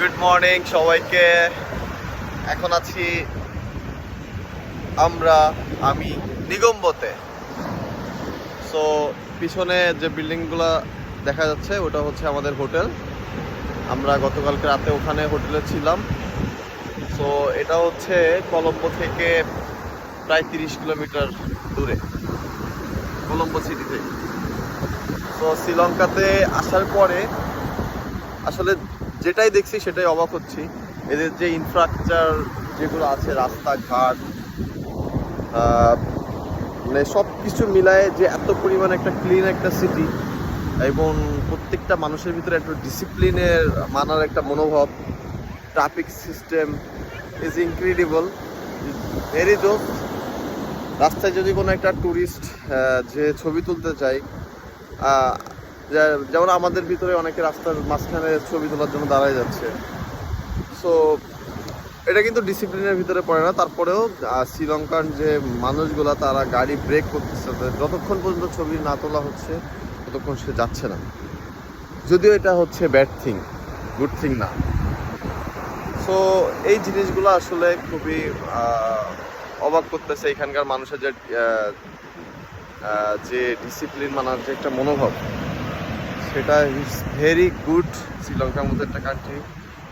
Good morning সবাইকে। এখন আছি আমরা, আমি নিগম্বতে সো পিছনে যে বিল্ডিংগুলো দেখা যাচ্ছে, ওটা হচ্ছে আমাদের হোটেল। আমরা গতকালকে রাতে ওখানে হোটেলে ছিলাম। সো এটা হচ্ছে কলম্বো থেকে প্রায় তিরিশ কিলোমিটার দূরে। কলম্বো সিটি থেকে। তো শ্রীলঙ্কাতে আসার পরে, আসলে যেটাই দেখছি সেটাই অবাক হচ্ছি। এদের যে ইনফ্রাস্ট্রাকচার যেগুলো আছে, রাস্তাঘাট মানে সব কিছু মিলায়ে যে এত পরিমাণ একটা ক্লিন একটা সিটি এবং প্রত্যেকটা মানুষের ভিতরে একটা ডিসিপ্লিনের মানার একটা মনোভাব traffic system is incredible very জোস রাস্তায় যদি কোনো একটা ট্যুরিস্ট যে ছবি তুলতে চায় যেমন আমাদের ভিতরে অনেকে রাস্তার মাঝখানে ছবি তোলার জন্য দাঁড়ায় যাচ্ছে। সো এটা কিন্তু ডিসিপ্লিনের ভিতরে পড়ে না। তারপরেও শ্রীলঙ্কার যে মানুষগুলো, তারা গাড়ি ব্রেক করতেছে। যতক্ষণ পর্যন্ত ছবি না তোলা হচ্ছে, ততক্ষণ সে যাচ্ছে না। যদিও এটা হচ্ছে ব্যাড থিং গুড থিং না। সো এই জিনিসগুলো আসলে খুবই অবাক করতেছে এখানকার মানুষের যে যে ডিসিপ্লিন মানার যে একটা মনোভাব। সেটা ইজ ভেরি গুড শ্রীলঙ্কার মতো একটা কান্ট্রি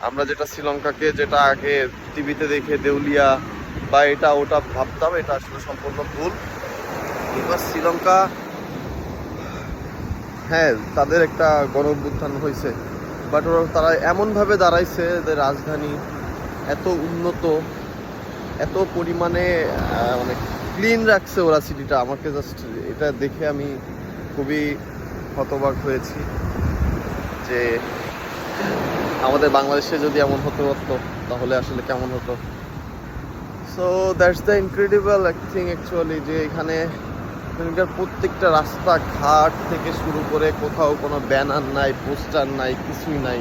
আমরা যেটা শ্রীলঙ্কাকে যেটা আগে টিভিতে দেখে দেউলিয়া বা এটা ওটা ভাবতাম, এটা আসলে সম্পূর্ণ ভুল। এবার শ্রীলঙ্কা হ্যাঁ তাদের একটা গণ অভ্যুত্থান হয়েছে। বাট ওরা, তারা এমনভাবে দাঁড়াইছে যে রাজধানী এত উন্নত, এত পরিমাণে মানে ক্লিন রাখছে ওরা সিটিটা আমাকে জাস্ট এটা দেখে আমি খুবই হতবাক হয়েছি যে আমাদের বাংলাদেশে যদি এমন হতে পারতো তাহলে আসলে কেমন হতো? So that's the incredible thing actually যে এখানে এখানকার প্রত্যেকটা রাস্তা ঘাট থেকে শুরু করে কোথাও কোনো ব্যানার নাই, পোস্টার নাই, কিছুই নাই।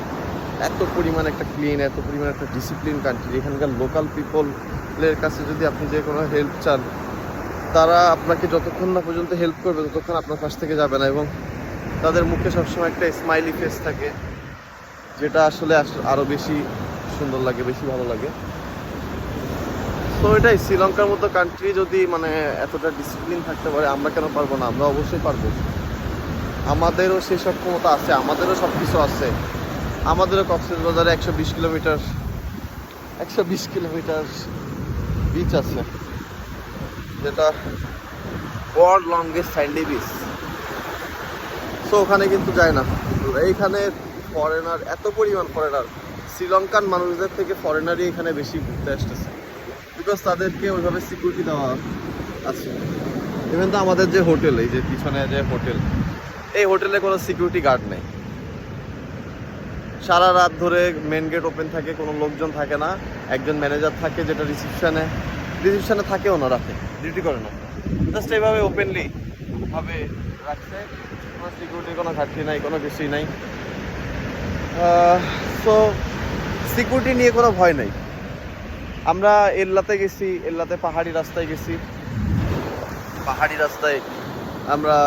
এত পরিমাণ একটা ক্লিন এত পরিমাণ একটা ডিসিপ্লিন কান্ট্রি এখানকার লোকাল পিপলের কাছে যদি আপনি যে কোনো হেল্প চান, তারা আপনাকে যতক্ষণ না পর্যন্ত হেল্প করবে, ততক্ষণ আপনার কাছ থেকে যাবে না এবং তাদের মুখে সবসময় একটা স্মাইলি ফেস থাকে, যেটা আসলে আস- আরও বেশি সুন্দর লাগে, বেশি ভালো লাগে। তো এটাই, শ্রীলঙ্কার মতো কান্ট্রি যদি মানে এতটা ডিসিপ্লিন থাকতে পারে, আমরা কেন পারব না? আমরা অবশ্যই পারব। আমাদেরও সেই সক্ষমতা আছে, আমাদেরও সব কিছু আছে। আমাদেরও কক্সবাজারে একশো বিশ কিলোমিটার, একশো বিশ কিলোমিটার বিচ আছে, যেটা ওয়ার্ল্ড লংগেস্ট স্যান্ডি বিচ তো ওখানে কিন্তু যায় না। এইখানে ফরেনার এত পরিমাণ ফরেনার শ্রীলঙ্কান মানুষদের থেকে ফরেনারই এখানে বেশি ঘুরতে আসতেছে। বিকজ তাদেরকে ওইভাবে সিকিউরিটি দেওয়া আছে। ইভেন তো আমাদের যে হোটেল এই যে পিছনে যে হোটেল এই হোটেলে কোনো সিকিউরিটি গার্ড নেই। সারা রাত ধরে মেন গেট ওপেন থাকে, কোনো লোকজন থাকে না। একজন ম্যানেজার থাকে যেটা রিসিপশানে রিসিপশানে থাকেও না ডিউটি করে না। জাস্ট এইভাবে ওপেনলি ভাবে রাখছে। কোনো সিকিউরিটির কোনো ঘাটতি নাই, কোনো কিছুই নাই। সো সিকিউরিটি নিয়ে কোনো ভয় নাই। আমরা এল্লাতে গেছি, এল্লাতে পাহাড়ি রাস্তায় গেছি। পাহাড়ি রাস্তায় আমরা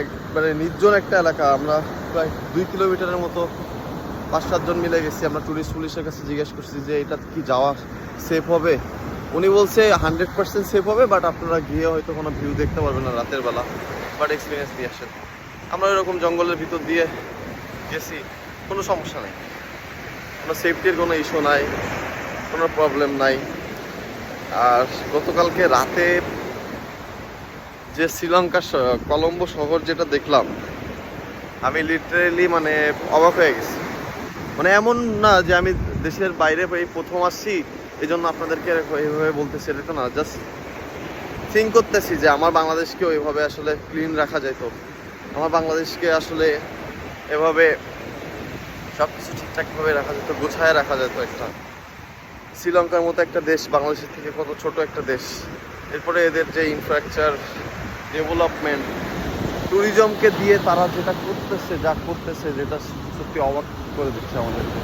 একবারে নির্জন একটা এলাকা, আমরা প্রায় দুই কিলোমিটারের মতো পাঁচ সাতজন মিলে গেছি। আমরা টুরিস্ট পুলিশের কাছে জিজ্ঞেস করছি যে এটা কি যাওয়া সেফ হবে? উনি বলছে হান্ড্রেড পার্সেন্ট সেফ হবে বাট আপনারা গিয়ে হয়তো কোনো ভিউ দেখতে পারবেন না রাতের বেলা। বাট এক্সপিরিয়েন্স নিয়ে আসেন। আমরা এরকম জঙ্গলের ভিতর দিয়ে গেছি, কোনো সমস্যা নেই। কোনো সেফটির কোনো ইস্যু নাই, কোনো প্রবলেম নাই। আর গতকালকে রাতে যে শ্রীলঙ্কা কলম্বো শহর যেটা দেখলাম, আমি লিটারেলি মানে অবাক হয়ে গেছি। মানে এমন না যে আমি দেশের বাইরে এই প্রথম আসছি এই জন্য আপনাদেরকে এইভাবে বলতেছি এটা না জাস্ট থিঙ্ক করতেছি যে আমার বাংলাদেশকে ওইভাবে আসলে ক্লিন রাখা যেত আমার বাংলাদেশকে আসলে এভাবে সব কিছু ঠিকঠাকভাবে রাখা যেত, গোছায় রাখা যেত একটা। শ্রীলঙ্কার মতো একটা দেশ, বাংলাদেশের থেকে কত ছোট একটা দেশ। এরপরে এদের যে ইনফ্রাস্ট্রাকচার ডেভেলপমেন্ট ট্যুরিজমকে দিয়ে তারা যেটা করতেছে, যা করতেছে, যেটা সত্যি অবাক করে দিচ্ছে আমাদেরকে।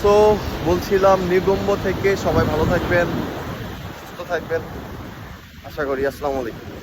সো বলছিলাম নিগম্ব থেকে সবাই ভালো থাকবেন, সুস্থ থাকবেন। আশা করি, আসসালামু আলাইকুম।